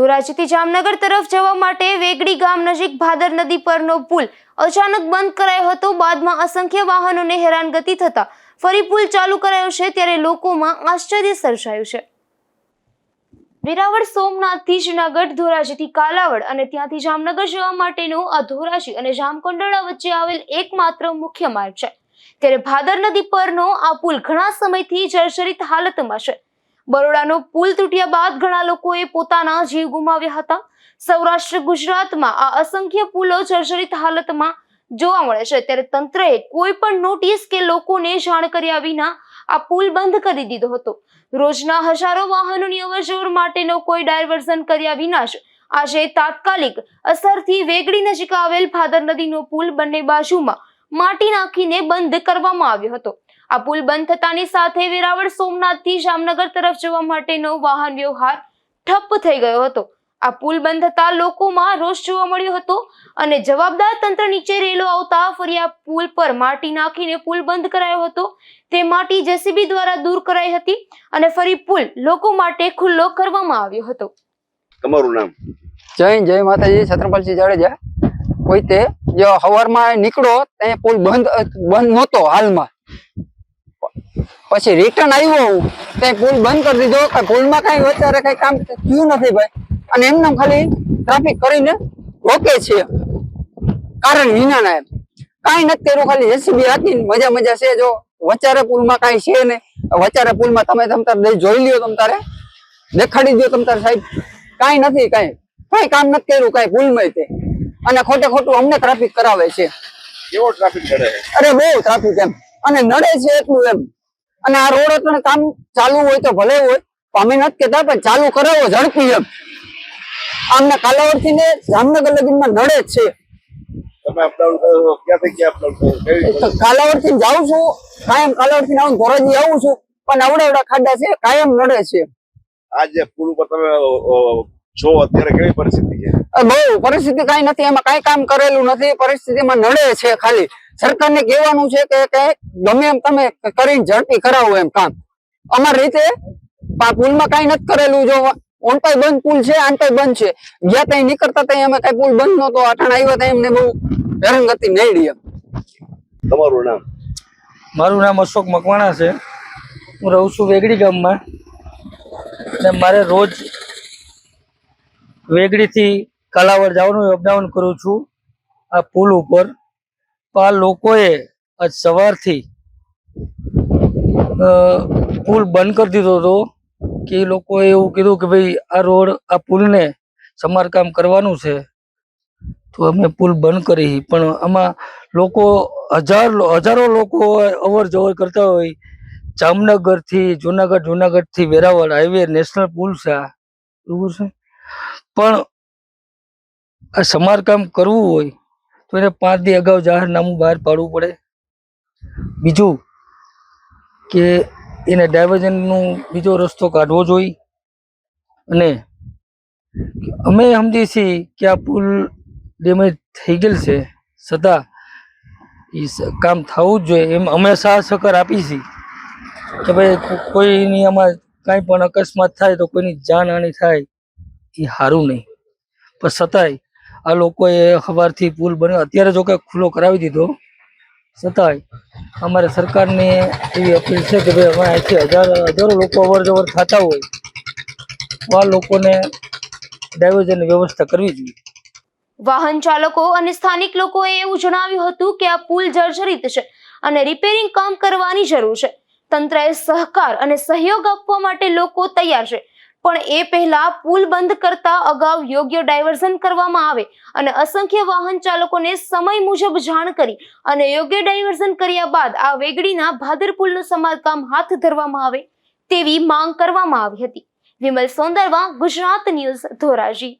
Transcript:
ધોરાજીથી જામનગર તરફ જવા માટે વેગડી ગામ નજીક ભાદર નદી પરનો પુલ અચાનક બંધ કરાયો હતો. બાદમાં અસંખ્ય વાહનોને હેરાનગતિ થતા ફરી પુલ ચાલુ કરાયો છે ત્યારે લોકોમાં આશ્ચર્ય સર્જાયું છે. વેરાવળ સોમનાથથી જુનાગઢ ધોરાજીથી કાલાવડ અને ત્યાંથી જામનગર જવા માટેનો આ ધોરાજી અને જામકોંડળા વચ્ચે આવેલ એકમાત્ર મુખ્ય માર્ગ છે. ત્યારે ભાદર નદી પરનો આ પુલ ઘણા સમયથી જર્જરિત હાલતમાં છે. બરોડાનો પુલ તૂટ્યા બાદ ઘણા લોકોએ પોતાના જીવ ગુમાવ્યા હતા. સૌરાષ્ટ્ર, ગુજરાતમાં આ અસંખ્ય પુલો જર્જરિત હાલતમાં જોવા મળે છે. ત્યારે તંત્રએ કોઈ પણ નોટિસ કે લોકોને જાણ કર્યા વિના આ પુલ બંધ કરી દીધો હતો. રોજના હજારો વાહનોની અવરજવર માટેનો કોઈ ડાયવર્ઝન કર્યા વિના જ આજે તાત્કાલિક અસરથી વેગડી નજીક આવેલ ભાદર નદીનો પુલ બંને બાજુમાં માટી નાખીને બંધ કરવામાં આવ્યો હતો. આ પુલ બંધ થતાની સાથે વેરાવળ સોમનાથથી જામનગર તરફ જવા માટેનો વાહન વ્યવહાર ઠપ્પ થઈ ગયો હતો. આ પુલ બંધ થતા લોકોમાં રોષ જોવા મળ્યો હતો અને જવાબદાર તંત્ર નીચે રેલો આવતા ફરી આ પુલ પર માટી નાખીને પુલ બંધ કરાયો હતો. તે માટી જેસીબી દ્વારા દૂર કરાઈ હતી અને ફરી પુલ લોકો માટે ખુલ્લો કરવામાં આવ્યો હતો. તમારું નામ? જય જય માતાજી છત્રપાલસિંહ જાડેજા. કોઈ તે જો સવારમાં નીકળો ત્યાં પુલ બંધ બંધ નહોતો હાલમાં. પછી રિટર્ન આવ્યો હું ત્યાં પુલ બંધ કરી દીધો. કે પુલમાં કઈ અત્યારે કઈ કામ થયું નથી ભાઈ. અને એમને ખાલી ટ્રાફિક કરીને રોકે છે. કારણ વિનાના એમ. કાંઈ નથી કર્યું ખાલી જેસીબી હતી ને મજા મજા છે. જો વચારે પુલમાં કાંઈ છે નહીં. વચારે પુલમાં તમે તમ તારે દઈ જોઈ લ્યો તમ તારે. દેખાડી દો તમ તારે સાહેબ. કાંઈ નથી કાંઈ. કઈ કામ નથી કર્યું કઈ ભૂલમાં તે. અને ખોટે ખોટું અમને ટ્રાફિક કરાવે છે. કેવો ટ્રાફિક અરે બહુ ટ્રાફિક એમ. અને નડે છે એટલું એમ. અને આ રોડ એટલે કામ ચાલુ હોય તો ભલે હોય અમે નથી કેતા પણ ચાલુ કરાવો ઝડપી એમ. આમને કાલાવડથી ને જામનગર લગીનમાં નડે જ છે? કાલાવડથી જાઉં છું કાયમ કાલાવડથી આવું ધોરાજી આવું છું પણ આવડા આવડા ખાડા છે કાયમ નડે છે. આજે જે પુલ ઉપર તમે અ, અત્યારે કેવી પરિસ્થિતિ છે? બહુ પરિસ્થિતિ કઈ નથી એમાં કઈ કામ કરેલું નથી પરિસ્થિતિમાં નડે છે ખાલી. સરકારને કહેવાનું છે કે કે ગમે એમ તમે કરીને ઝડપી કરાવો એમ કામ. અમારી રીતે પુલમાં કઈ નથી કરેલું. જો ઓનટાઈ બંધ પુલ છે આનટાઈ બંધ છે. ગયા ત્યાં નીકળતા ત્યાં અમે કઈ પુલ બંધ નહોતો. અઠાણ આવ્યા ત્યાં એમને બહુ હેરાનગતિ નડી એમ. તમારું નામ? મારું નામ અશોક મકવાણા છે. હું રહું છું વેગડી ગામમાં. ને મારે રોજ વેગડીથી કલાવડ જવાનું અપડાઉન કરું છું આ પુલ ઉપર. આ લોકોએ આજ સવારથી પુલ બંધ કરી દીધો હતો કે એ લોકોએ એવું કીધું કે ભાઈ આ રોડ, આ પુલને સમારકામ કરવાનું છે. તો અમે પુલ બંધ કરી. પણ આમાં લોકો હજાર હજારો લોકો અવર જવર કરતા હોય. જામનગરથી, જુનાગઢ, જુનાગઢથી વેરાવળ હાઈવે, નેશનલ પુલ છે આ. બરોબર છે? પણ આ સમારકામ કરવું હોય તો એને પાંચ દી અગાઉ જાહેરનામું બહાર પાડવું પડે. બીજું કે એને ડાયવર્ઝનનું બીજો રસ્તો કાઢવો જોઈએ. અને અમે સમજીએ છીએ કે આ પુલ ડેમેજ થઈ ગયેલ છે છતાં એ કામ થવું જ જોઈએ. એમ અમે સાહ સહકાર આપી છીએ કે ભાઈ કોઈની આમાં કાંઈ પણ અકસ્માત થાય તો કોઈની જાનહાનિ થાય એ સારું નહીં. પણ છતાંય આ લોકોએ સવારથી પુલ બન્યો. અત્યારે જો કે ખુલ્લો કરાવી દીધો. છતાંય અમારે સરકારને એવી અપીલ છે કે ભાઈ અમે અહીંથી હજાર હજારો લોકો અવર જવર થતા હોય, તો આ લોકોને ડાયવર્જનની વ્યવસ્થા કરવી જોઈએ. વાહન ચાલકો અને સ્થાનિક લોકોએ એવું જણાવ્યું હતું કે આ પુલ જર્જરિત છે અને રિપેરિંગ કામ કરવાની જરૂર છે. તંત્રએ સહકાર અને સહયોગ આપવા માટે લોકો તૈયાર છે. પણ એ પહેલા પુલ બંધ કરતા અગાઉ યોગ્ય ડાયવર્ઝન કરવામાં આવે અને અસંખ્ય વાહન ચાલકોને સમય મુજબ જાણ કરી અને યોગ્ય ડાયવર્ઝન કર્યા બાદ આ વેગડીના ભાદર પુલનું સમારકામ હાથ ધરવામાં આવે તેવી માંગ કરવામાં આવી હતી. વિમલ સોંદરવા, ગુજરાત ન્યૂઝ ધોરાજી.